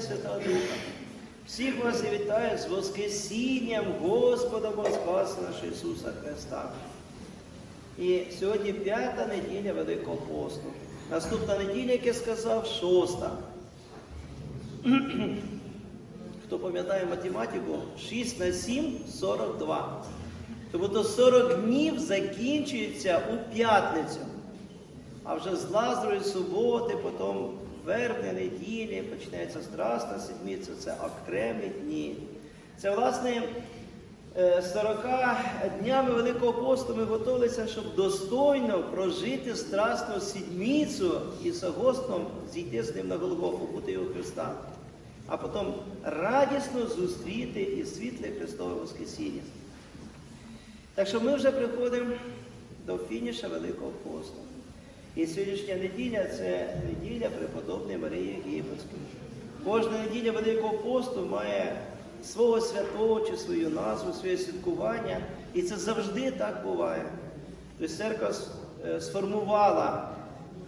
і Духа. Всіх вас і вітаю з Воскресінням Господа Воскресла нашого Ісуса Христа. І сьогодні п'ята неділя Великого посту. Наступна неділя, як я сказав, шоста. Хто пам'ятає математику, 6 на 7 42. Тобто 40 днів закінчується у п'ятницю. А вже з Лазарої суботи, потім вербні неділі, починається Страсна седмиця, це окремі дні. Це, власне, е, 40 днями Великого посту ми готувалися, щоб достойно прожити Страсну седмицю і согосно зійти з ним на Голгофу, бути його Христа. А потім радісно зустріти і світле Христове Воскресіння. Так що ми вже приходимо до фініша Великого посту. І сьогоднішня неділя це неділя преподобної Марії Єгипетської. Кожна неділя Великого посту має свого святого чи свою назву, своє святкування. І це завжди так буває. Тобто церква е, сформувала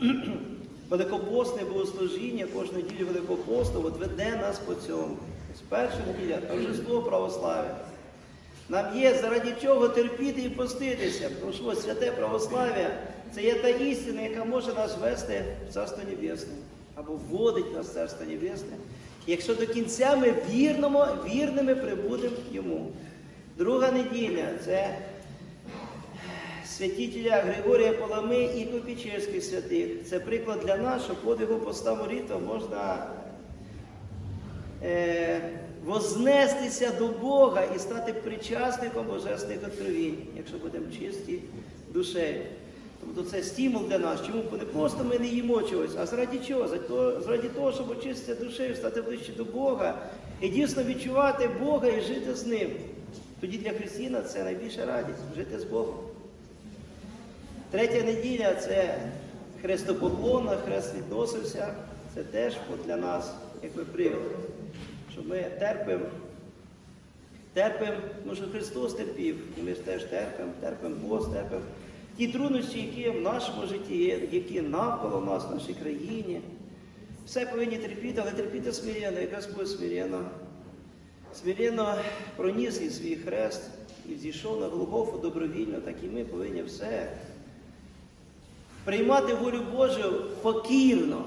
великопостне богослужіння кожну неділю Великого посту, от веде нас по цьому. Тобто перша неділя торжество православ'я. Нам є заради чого терпіти і поститися, тому що святе православ'я це є та істина, яка може нас вести в Царство Небесне або вводить нас в Царство Небесне. Якщо до кінця ми вірному, вірними прибудемо йому. Друга неділя це святителя Григорія Полами і Копічерських святих. Це приклад для нас, що подвигу поста молитва можна е, вознестися до Бога і стати причасником божественних откровень, якщо будемо чисті душею. Тобто це стимул для нас. Чому не просто ми не їмо чогось, а заради чого? За Заради того, щоб очиститися душею, стати ближче до Бога і дійсно відчувати Бога і жити з ним. Тоді для християна це найбільша радість жити з Богом. Третя неділя це хрестопоклонна, хрест відносився. Це теж для нас, якби привід, що ми терпимо, терпимо, тому що Христос терпів, і ми ж теж терпимо, терпимо пост, терпимо ті труднощі, які в нашому житті є, які навколо нас, в нашій країні. Все повинні терпіти, але терпіти смиренно, як Господь смиренно. Смиренно проніс і свій хрест і зійшов на Голгофу добровільно, так і ми повинні все приймати волю Божу покірно.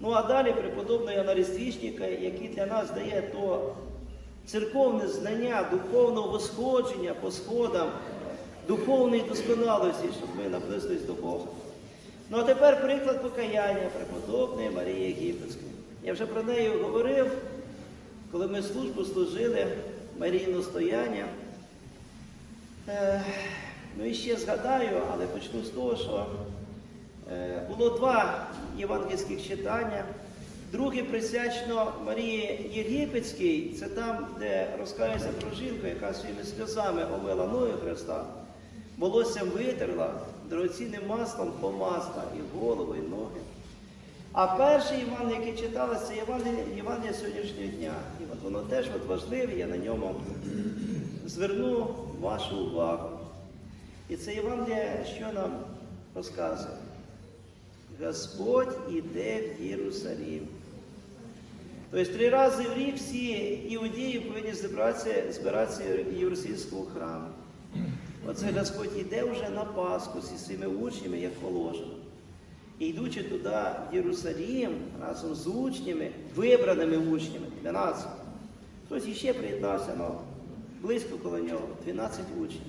Ну а далі преподобного Яна Різдвічника, який для нас дає то церковне знання, духовного восходження по сходам, духовної досконалості, щоб ми наблизились до Бога. Ну а тепер приклад покаяння преподобної Марії Єгипетської. Я вже про неї говорив, коли ми службу служили Марійно стояння. Е, Ну і ще згадаю, але почну з того, що е, було два євангельських читання. Друге присвячено Марії Єгипетській, це там, де розкається про жінку, яка своїми сльозами омила ноги Христа, волоссям витерла, дорогоцінним маслом помазла і голову, і ноги. А перше Євангеліє, яке читалося, це Євангеліє сьогоднішнього дня. І от воно теж от важливе, я на ньому зверну вашу увагу. І це Євангеліє, що нам розказує? Господь іде в Єрусалім. Тобто три рази в рік всі іудеї повинні збиратися, в Єрусалимському храмі. Оце Господь іде вже на Пасху зі своїми учнями, як положено. І йдучи туди, в Єрусалім, разом з учнями, вибраними учнями для нас. Хтось іще приєднався, але близько коло нього, 12 учнів.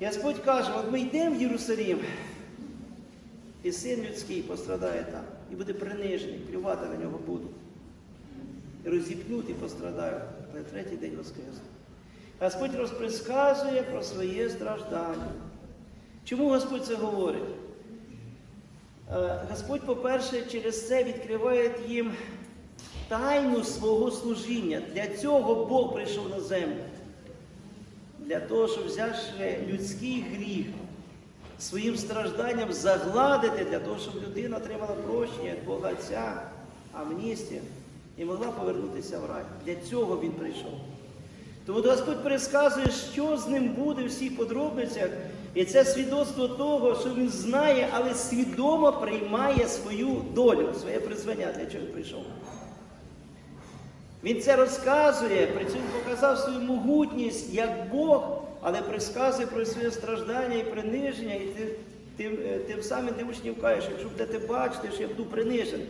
І Господь каже, от ми йдемо в Єрусалім, і син людський пострадає там, і буде принижений, плювати на нього будуть. Розіпнуть і пострадають, на третій день воскресне. Господь розприсказує про своє страждання. Чому Господь це говорить? Е, Господь, по-перше, через це відкриває їм тайну свого служіння. Для цього Бог прийшов на землю. Для того, щоб взявши людський гріх, своїм стражданням загладити, для того, щоб людина отримала прощення від Бога Отця, амністію, і могла повернутися в рай. Для цього він прийшов. Тому Господь пересказує, що з ним буде в всіх подробицях, І це свідоцтво того, що він знає, але свідомо приймає свою долю, своє призвання, для чого він прийшов. Він це розказує, при цьому показав свою могутність як Бог, але розказує про своє страждання і приниження, і ти, тим, е, тим самим ти учнів кажеш, якщо будете бачити, що я буду принижений,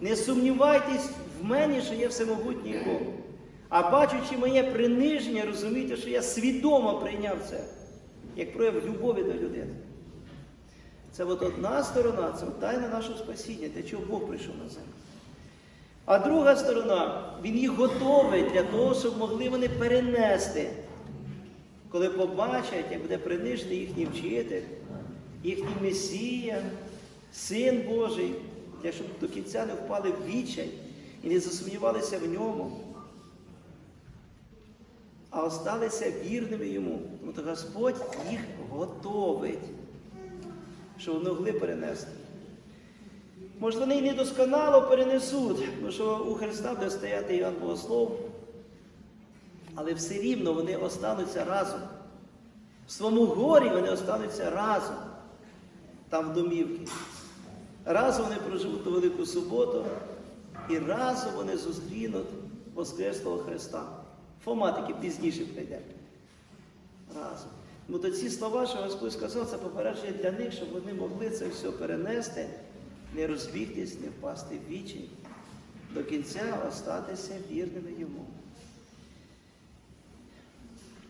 не сумнівайтесь в мені, що є всемогутній Бог. А бачучи моє приниження, розумійте, що я свідомо прийняв це, як прояв любові до людини. Це от одна сторона, це тайна нашого спасіння, для чого Бог прийшов на землю. А друга сторона, він їх готовий для того, щоб могли вони перенести, коли побачать, як буде принижений їхній вчитель, їхній Месія, Син Божий, для щоб до кінця не впали в відчай і не засумнівалися в ньому, а осталися вірними йому. Тому то Господь їх готовить, щоб вони могли перенести. Може, вони й недосконало перенесуть, тому що у Христа буде стояти Іван Богослов, але все рівно вони остануться разом. В своєму горі вони остануться разом, там в домівці. Разом вони проживуть Велику суботу, і разом вони зустрінуть Воскреслого Христа. Фома таки пізніше прийде. Разом. Тому то ці слова, що Господь сказав, це попередження для них, щоб вони могли це все перенести, не розбігтись, не впасти в вічі, до кінця остатися вірними йому.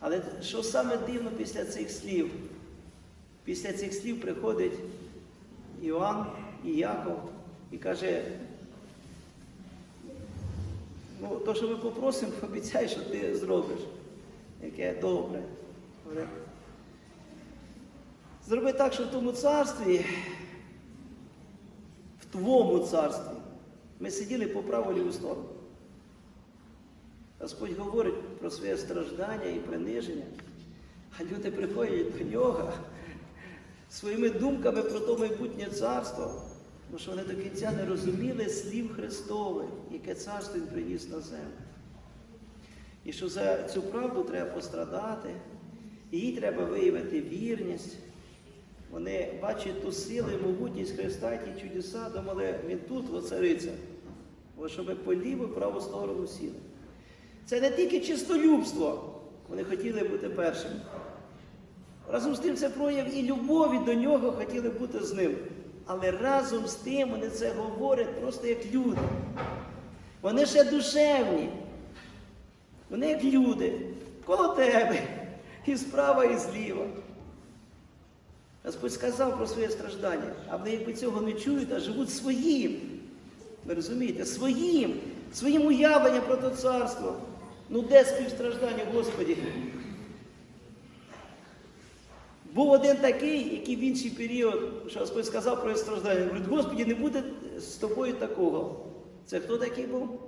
Але що саме дивно після цих слів? Після цих слів приходить Іоанн і Яков і каже, ну, то, що ми попросимо, обіцяй, що ти зробиш. Яке добре. Зроби так, що в тому царстві, в твоєму царстві, ми сиділи по праву ліву сторону. Господь говорить про своє страждання і приниження, а люди приходять до нього своїми думками про то майбутнє царство, тому що вони до кінця не розуміли слів Христових, яке царство Він приніс на землю. І що за цю правду треба пострадати, їй треба виявити вірність. Вони бачать ту силу і могутність Христа, ті чудеса, думали, він тут воцариться, бо щоб ми по ліву праву сторону сіли. Це не тільки чистолюбство, вони хотіли бути першими. Разом з тим це прояв і любові до нього хотіли бути з ним. Але разом з тим вони це говорять просто як люди. Вони ще душевні. Вони як люди, коло тебе, і справа, і зліва. Господь сказав про своє страждання, а вони якби цього не чують, а живуть своїм. Ви розумієте, своїм, своїм уявленням про то царство. Ну де співстраждання, Господі? Був один такий, який в інший період, що Господь сказав про страждання. Говорить, Господі, не буде з тобою такого. Це хто такий був?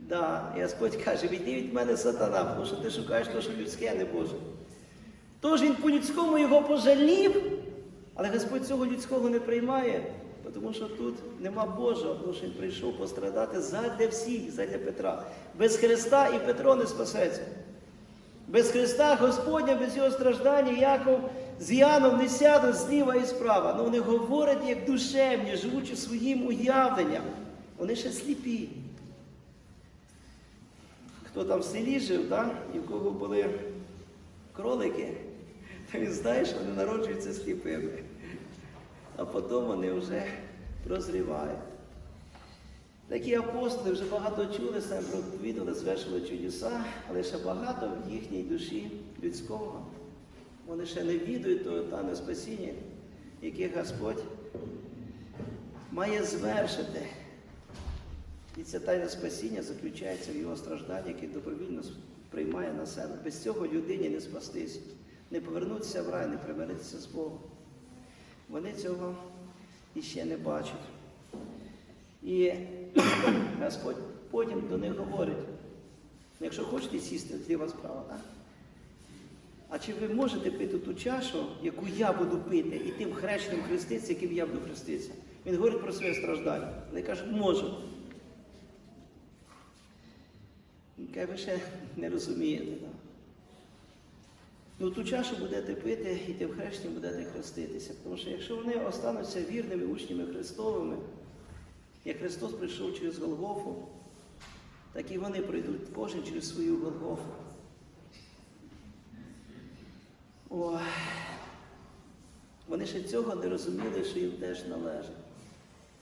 Да. І Господь каже, відійди від мене сатана, тому що ти шукаєш те, що людське, а не Боже. Тож він по-людському його пожалів, але Господь цього людського не приймає, тому що тут нема Божого, тому що він прийшов пострадати задля всіх, задля Петра. Без Христа і Петро не спасеться. Без Христа Господня, без його страждання, Яков з Іаном не сядуть зліва і справа. Ну вони говорять як душевні, живучи своїм уявленням. Вони ще сліпі. Хто там в селі жив, так? і в кого були кролики, то він знає, що вони народжуються сліпими. А потім вони вже прозрівають. Такі апостоли вже багато чули, самі проповідали, звершили чудеса, але ще багато в їхній душі людського. Вони ще не відають того тайне спасіння, яке Господь має звершити. І це тайне спасіння заключається в його стражданні, яке добровільно приймає на себе. Без цього людині не спастись, не повернутися в рай, не примиритися з Богом. Вони цього іще не бачать. І Господь потім до них говорить, «Ну, якщо хочете сісти, зліва справа, так? А чи ви можете пити ту чашу, яку я буду пити, і тим хрещеним хреститися, яким я буду хреститися? Він говорить про своє страждання. Вони кажуть, можу. Він каже, ви ще не розумієте. Так? Ну, ту чашу будете пити і тим хрещенням будете хреститися. Тому що якщо вони остануться вірними учнями Христовими, як Христос прийшов через Голгофу, так і вони пройдуть кожен через свою Голгофу. О, вони ще цього не розуміли, що їм теж належить.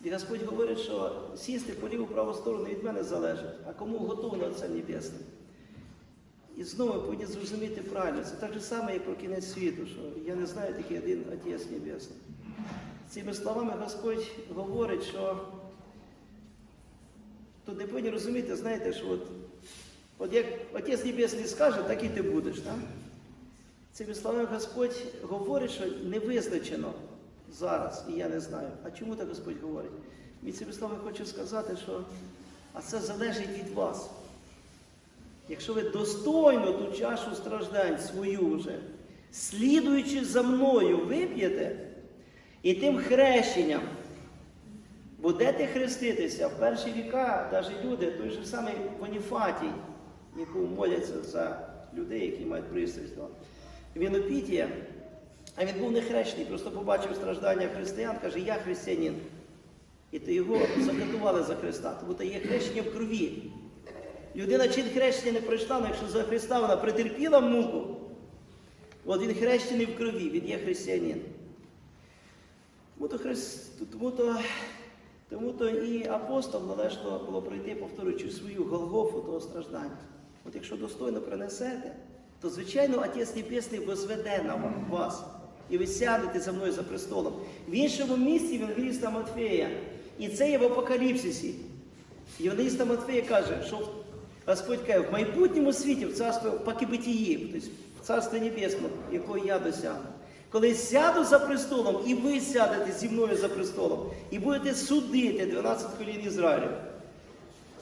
І Господь говорить, що сісти по ліву праву сторону від мене залежить, а кому готово на Отцем Небесним. І знову повинні зрозуміти правильно. Це так же саме, як про кінець світу, що я не знаю такий один Отець Небесний. Цими словами Господь говорить, що тут не повинні розуміти, знаєте, що от, от як Отець Небесний скаже, так і ти будеш. Так? Цими словами Господь говорить, що не визначено зараз, і я не знаю. А чому так Господь говорить? Він цими словами хочу сказати, що а це залежить від вас. Якщо ви достойно ту чашу страждань свою вже, слідуючи за мною, вип'єте, і тим хрещенням будете хреститися в перші віка, навіть люди, той же самий Боніфатій, якому моляться за людей, які мають пристрасть до Вінопітія, а він був не хрещений, просто побачив страждання християн, каже, я християнин. І то його закатували за Христа, тому то є хрещення в крові. Людина чин хрещення не пройшла, але якщо за Христа вона претерпіла муку, от він хрещений в крові, він є християнин. Тому то, христ... тому то, тому то і апостол належно було пройти, повторюючи свою Голгофу того страждання. От якщо достойно принесете, то, звичайно, Отець Небесний возведе на вас. І ви сядете за мною за престолом. В іншому місці він Євангеліста Матфея. І це є в Апокаліпсисі. Євангеліста Матфея каже, що Господь каже, в майбутньому світі, в царстві Пакибитії, тобто в царстві небесному, якого я досягну. Коли сяду за престолом, і ви сядете зі мною за престолом, і будете судити 12 колін Ізраїлю.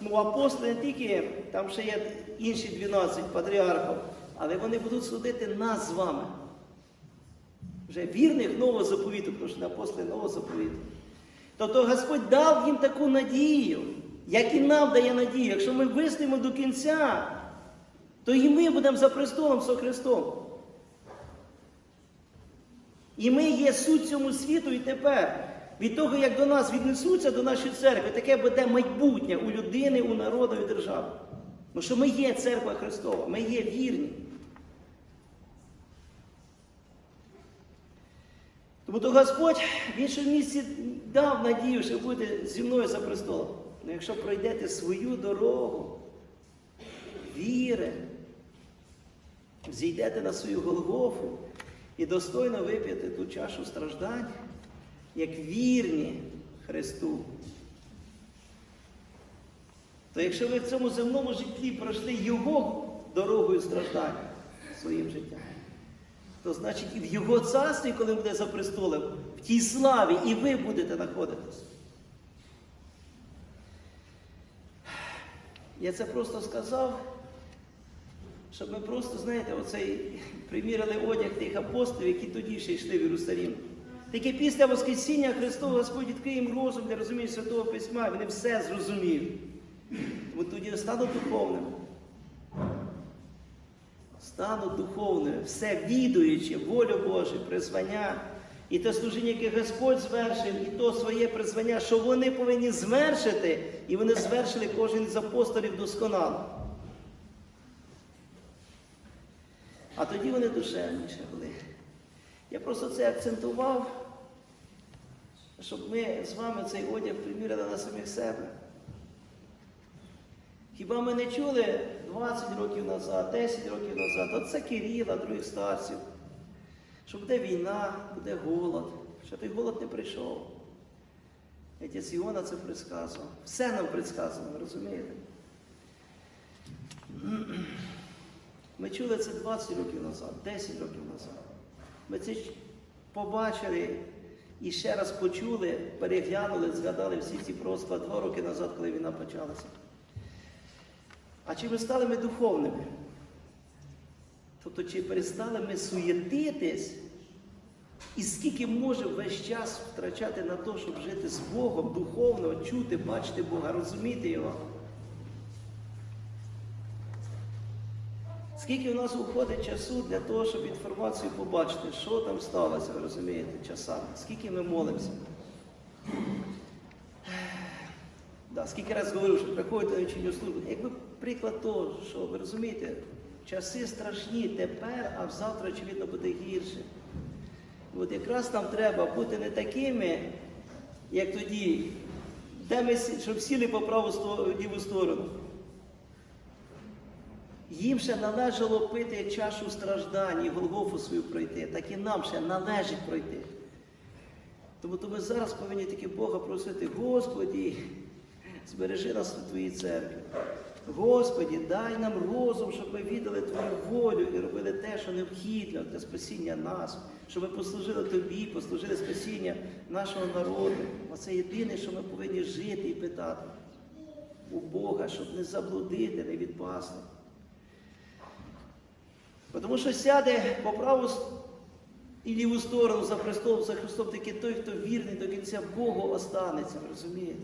Ну, апостоли не тільки, там ще є інші 12 патріархів, але вони будуть судити нас з вами. Вже вірних нового заповіту, тому що не апостоли нового заповіту. Тобто Господь дав їм таку надію, як і нам дає надію. Якщо ми вистоїмо до кінця, то і ми будемо за престолом со Христом. І ми є суть цьому світу і тепер. Від того, як до нас віднесуться до нашої церкви, таке буде майбутнє у людини, у народу і держави. Тому що ми є церква Христова, ми є вірні. Тому то Господь в іншому місці дав надію, що буде зі мною за престолом. Ну якщо пройдете свою дорогу, віри, зійдете на свою Голгофу і достойно вип'єте ту чашу страждань, як вірні Христу. То якщо ви в цьому земному житті пройшли Його дорогою страждання своїм життям, то значить і в Його царстві, коли буде за престолом, в тій славі і ви будете знаходитись. Я це просто сказав, щоб ми просто, знаєте, оцей приміряли одяг тих апостолів, які тоді ще йшли в Єрусалім. Тільки після Воскресіння Христова Господь відкриє їм розум для розуміння Святого Письма, і вони все зрозуміють. Тому тоді стануть духовними. Стануть духовними, все відуючи волю Божу, призвання. І те служіння, яке Господь звершив, і то своє призвання, що вони повинні звершити, і вони звершили кожен з апостолів досконало. А тоді вони душевніше були. Я просто це акцентував, щоб ми з вами цей одяг приміряли на самих себе. Хіба ми не чули 20 років назад, 10 років назад, оце Кирила, других старців, що буде війна, буде голод, що той голод не прийшов. Отець Іона це предсказував. Все нам предсказано, розумієте? Ми чули це 20 років назад, 10 років назад. Ми це побачили і ще раз почули, переглянули, згадали всі ці просто два роки назад, коли війна почалася. А чи ми стали ми духовними? Тобто, чи перестали ми суєтитись, і скільки може весь час втрачати на те, щоб жити з Богом, духовно, чути, бачити Бога, розуміти Його? Скільки в нас уходить часу для того, щоб інформацію побачити, що там сталося, ви розумієте, часами? Скільки ми молимося? Да, скільки разів говорив, що приходите на вечірню службу. Якби приклад того, що ви розумієте, часи страшні тепер, а завтра, очевидно, буде гірше. От якраз нам треба бути не такими, як тоді, де ми, щоб сіли по праву ліву сторону. Їм ще належало пити чашу страждань і Голгофу свою пройти, так і нам ще належить пройти. Тому то ми зараз повинні тільки Бога просити, Господі, збережи нас у Твоїй церкві. Господі, дай нам розум, щоб ми віддали Твою волю і робили те, що необхідно для спасіння нас, щоб ми послужили Тобі, послужили спасіння нашого народу. Оце єдине, що ми повинні жити і питати у Бога, щоб не заблудити, не відпасти. Тому що сяде по праву і ліву сторону за престол, за Христом, таки той, хто вірний до кінця Богу останеться, розумієте?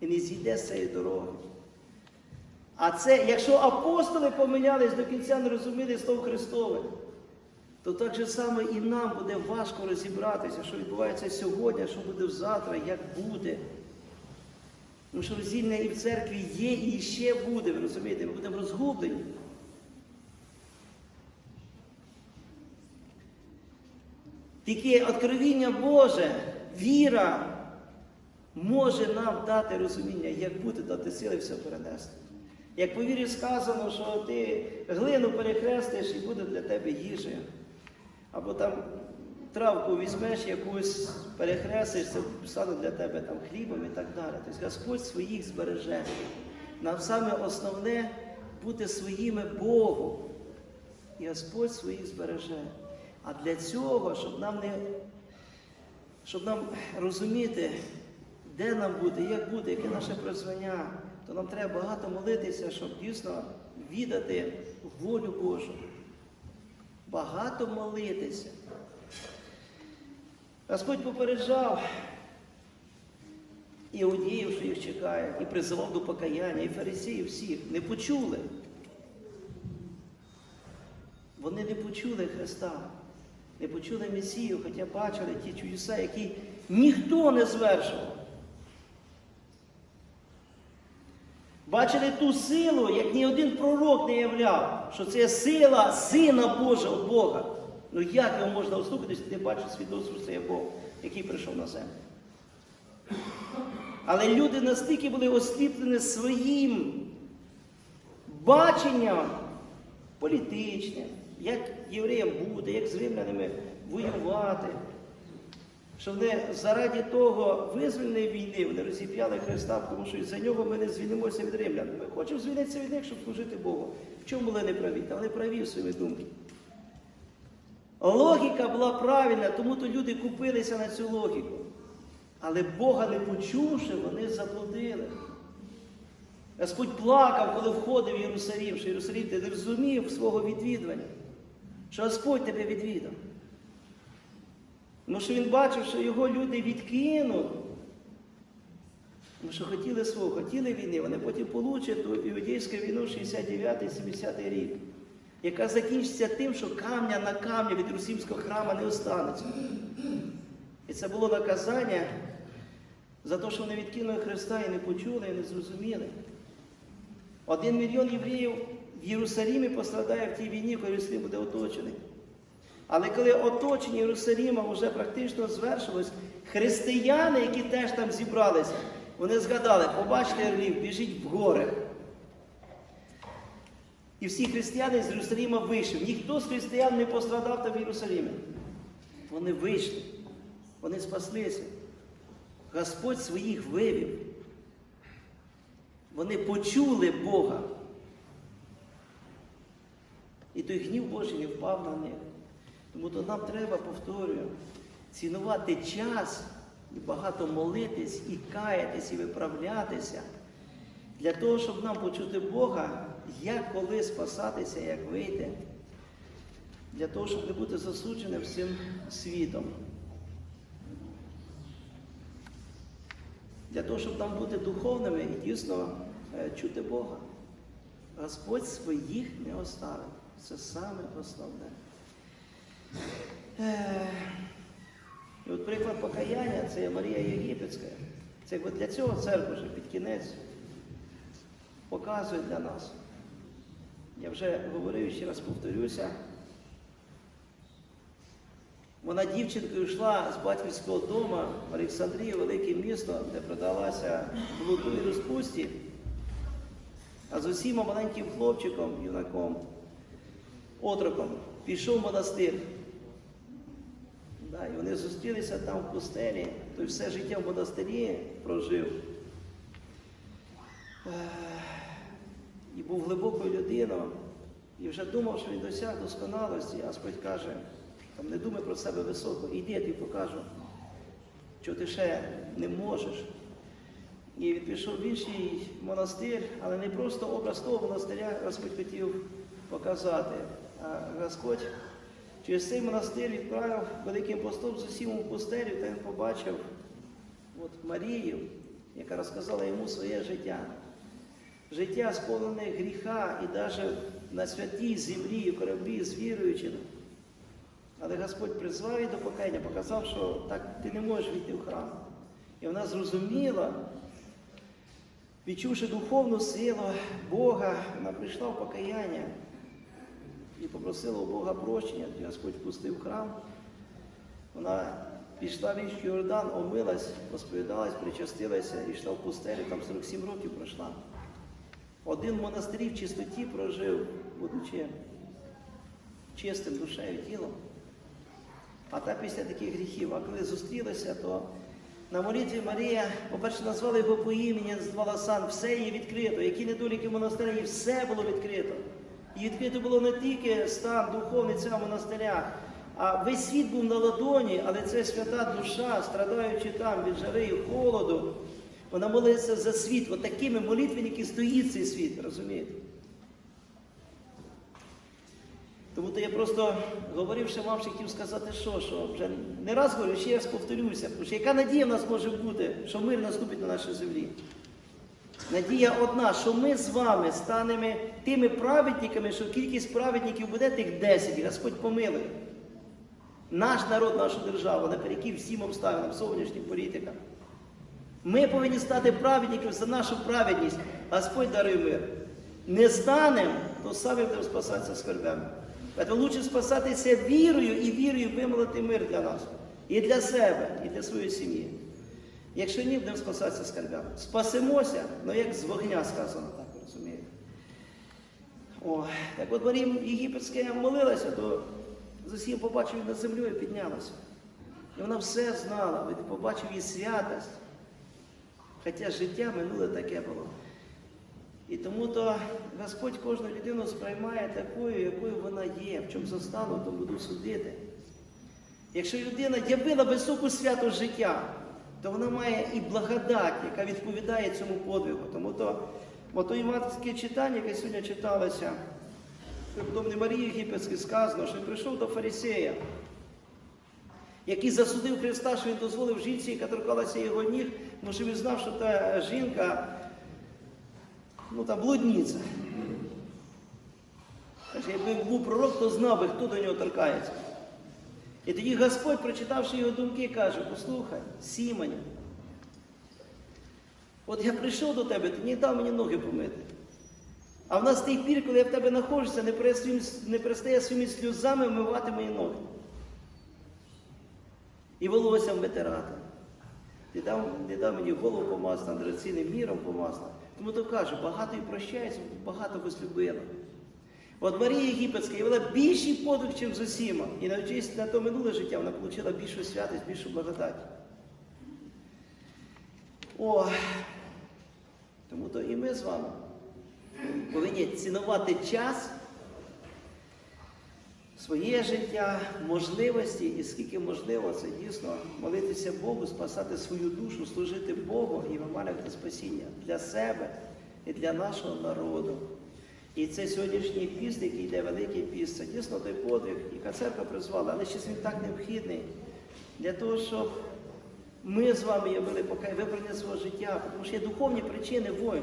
І не зійде з цієї дороги. А це, якщо апостоли помінялись до кінця, не розуміли Слово Христове, то так же саме і нам буде важко розібратися, що відбувається сьогодні, що буде завтра, як буде. Тому що розділення і в церкві є, і ще буде, ви розумієте, ми будемо розгублені. Тільки откровіння Боже, віра може нам дати розуміння, як бути, дати сили все перенести. Як по вірі сказано, що ти глину перехрестиш і буде для тебе їжею. Або там травку візьмеш якусь, перехрестиш, це стане для тебе там хлібом і так далі. Тобто Господь своїх збереже. Нам саме основне бути своїми Богу. І Господь своїх збереже. А для цього, щоб нам не щоб нам розуміти, де нам бути, як бути, яке наше призвання, то нам треба багато молитися, щоб дійсно віддати волю Божу. Багато молитися. Господь попереджав іудеїв, що їх чекає, і призивав до покаяння, і фарисеїв всіх. Не почули. Вони не почули Христа, не почули Месію, хоча бачили ті чудеса, які ніхто не звершував. Бачили ту силу, як ні один пророк не являв, що це сила Сина Божого Бога. Ну як його можна оступитись, ти бачиш свідоцтво, що це є Бог, який прийшов на землю. Але люди настільки були осліплені своїм баченням політичним, як євреям бути, як з римлянами воювати. Що вони заради того визвольної війни вони розіп'яли Христа, тому що за нього ми не звільнимося від римлян. Ми хочемо звільнитися від них, щоб служити Богу. В чому були неправі? Та вони праві в своїй думці. Логіка була правильна, тому то люди купилися на цю логіку. Але Бога не почувши, вони заблудили. Господь плакав, коли входив в Єрусалім, що Єрусалім ти не розумів свого відвідування, що Господь тебе відвідав. Тому що він бачив, що його люди відкинули. Тому що хотіли свого, хотіли війни, вони потім получать ту іудейську війну 69-70 рік, яка закінчиться тим, що камня на камня від Русімського храму не останеться. І це було наказання за те, що вони відкинули Христа і не почули, і не зрозуміли. Один мільйон євреїв в Єрусалімі пострадає в тій війні, коли Єрусалім буде оточений. Але коли оточення Єрусаліма вже практично звершилось, християни, які теж там зібралися, вони згадали, побачите орлів, біжіть в гори. І всі християни з Єрусаліма вийшли. Ніхто з християн не пострадав там в Єрусалімі. Вони вийшли, вони спаслися. Господь своїх вивів. Вони почули Бога. І той гнів Божий не впав на них. Тому то нам треба, повторюю, цінувати час і багато молитись, і каятись, і виправлятися, для того, щоб нам почути Бога, як коли спасатися, як вийти, для того, щоб не бути засудженим всім світом. Для того, щоб нам бути духовними і дійсно е, чути Бога. Господь своїх не оставив. Це саме основне. Е, І от приклад покаяння це Марія Єгипетська. Це якби для цього церква вже під кінець показує для нас. Я вже говорив, ще раз повторюся. Вона дівчинкою йшла з батьківського дому в Олександрію, велике місто, де продалася блуду і розпусті. А з усім маленьким хлопчиком, юнаком, отроком, пішов в монастир. Да, і вони зустрілися там в пустелі, той все життя в монастирі прожив. І був глибокою людиною, і вже думав, що він досяг досконалості, а Господь каже, там не думай про себе високо, іди, я тобі покажу, що ти ще не можеш. І він пішов в інший монастир, але не просто образ того монастиря Господь хотів показати. А Господь через цей монастир відправив великим постом з усім у пустелю, та він побачив от Марію, яка розказала йому своє життя. Життя сповнене гріха і навіть на святій землі, кораблі з віруючими. Але Господь призвав її до покаяння, показав, що так ти не можеш війти в храм. І вона зрозуміла, відчувши духовну силу Бога, вона прийшла в покаяння і попросила у Бога прощення, тоді Господь впустив храм. Вона пішла в річку Йордан, омилась, розповідалась, причастилася і йшла в пустелю, там 47 років пройшла. Один в монастирі в чистоті прожив, будучи чистим душею і тілом. А та після таких гріхів, а коли зустрілися, то на молитві Марія, по-перше, назвала його по імені, назвала сан, все її відкрито. Які недоліки монастиря, їй все було відкрито. І відкрито було не тільки стан духовний цього монастиря, а весь світ був на ладоні, але це свята душа, страдаючи там від жари і холоду, вона молиться за світ, от такими молитвенники стоїть цей світ, розумієте? Тому то я просто говорив, що вам ще хотів сказати, що, що вже не раз говорю, ще раз повторюся, тому що яка надія в нас може бути, що мир наступить на нашій землі? Надія одна, що ми з вами станемо тими праведниками, що кількість праведників буде тих 10, Господь помилує. Наш народ, нашу державу, напереків всім обставинам, зовнішнім політикам. Ми повинні стати праведниками за нашу праведність. Господь дарує мир. Не станемо, то самі будемо спасатися скорбями. Тому лучше спасатися вірою і вірою вимолити мир для нас. І для себе, і для своєї сім'ї. Якщо ні, будемо спасатися скарбями. Спасемося, ну як з вогня сказано, так ви розумієте. О, так от Марія Єгипетська молилася, то з усім побачив її над землею піднялася. І вона все знала, побачив її святость. Хоча життя минуле таке було. І тому то Господь кожну людину сприймає такою, якою вона є, в чому застало, то буду судити. Якщо людина явила високу свято життя, то вона має і благодать, яка відповідає цьому подвигу. Тому то, то іванське читання, яке сьогодні читалося, преподобний Марії Єгипетській сказано, що він прийшов до фарисея, який засудив Христа, що він дозволив жінці, яка торкалася його ніг, тому що він знав, що та жінка, ну та блудниця. Якби був пророк, то знав би, хто до нього торкається. І тоді Господь, прочитавши його думки, каже, послухай, Сімоня, от я прийшов до тебе, ти не дав мені ноги помити. А в нас тих пір, коли я в тебе знаходжуся, не перестає, не перестає своїми сльозами вмивати мої ноги. І волоссям витирати. Ти дав, не дав мені голову помазати, драційним міром помазати. Тому то каже, багато і прощається, багато возлюбила. От Марія Єгипетська і вона більший подвиг, ніж з усіма. І навчись на то минуле життя, вона отримала більшу святість, більшу благодать. О, тому то і ми з вами повинні цінувати час, своє життя, можливості, і скільки можливо, це дійсно молитися Богу, спасати свою душу, служити Богу і вималювати спасіння для себе і для нашого народу. І це сьогоднішній піст, який йде великий піст, це дійсно той подвиг, яка церква призвала, але ще він так необхідний для того, щоб ми з вами явили поки вибрання свого життя, тому що є духовні причини воїн.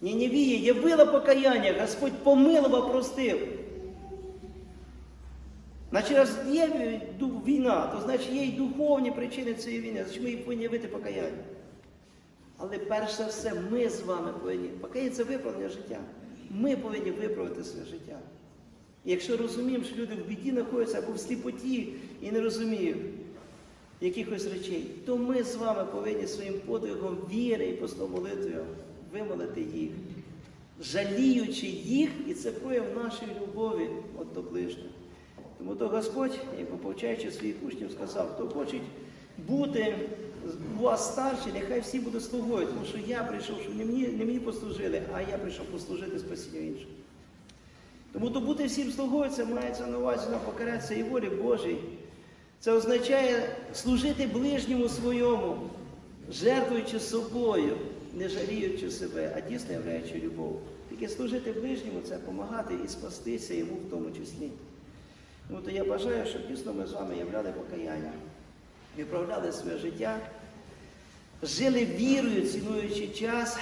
Ніневії явила покаяння, Господь помилував, простив. Значить, раз є війна, то значить є і духовні причини цієї війни, значить ми повинні явити покаяння. Але перш за все, ми з вами повинні. Покаяння це виправлення життя. Ми повинні виправити своє життя. І якщо розуміємо, що люди в біді знаходяться або в сліпоті і не розуміють якихось речей, то ми з вами повинні своїм подвигом віри і постом молитвою вимолити їх, жаліючи їх, і це прояв нашої любові от до ближнього. Тому то Господь, як повчаючи своїх учнів, сказав, хто хоче бути у вас старші, нехай всі будуть слугою, тому що я прийшов, щоб не мені, не мені послужили, а я прийшов послужити спасінню іншим. Тому то бути всім слугою, це мається на увазі на покарятися і волі Божій. Це означає служити ближньому своєму, жертвуючи собою, не жаліючи себе, а дійсно являючи любов. Тільки служити ближньому це допомагати і спастися йому в тому числі. Тому то я бажаю, щоб дійсно ми з вами являли покаяння, виправляли своє життя, жили вірою, цінуючи час,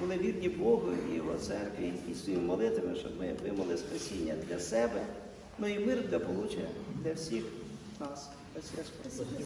були вірні Богу і Його церкві, і своїми молитвами, щоб ми вимоли спасіння для себе, ну і мир для получення для всіх нас.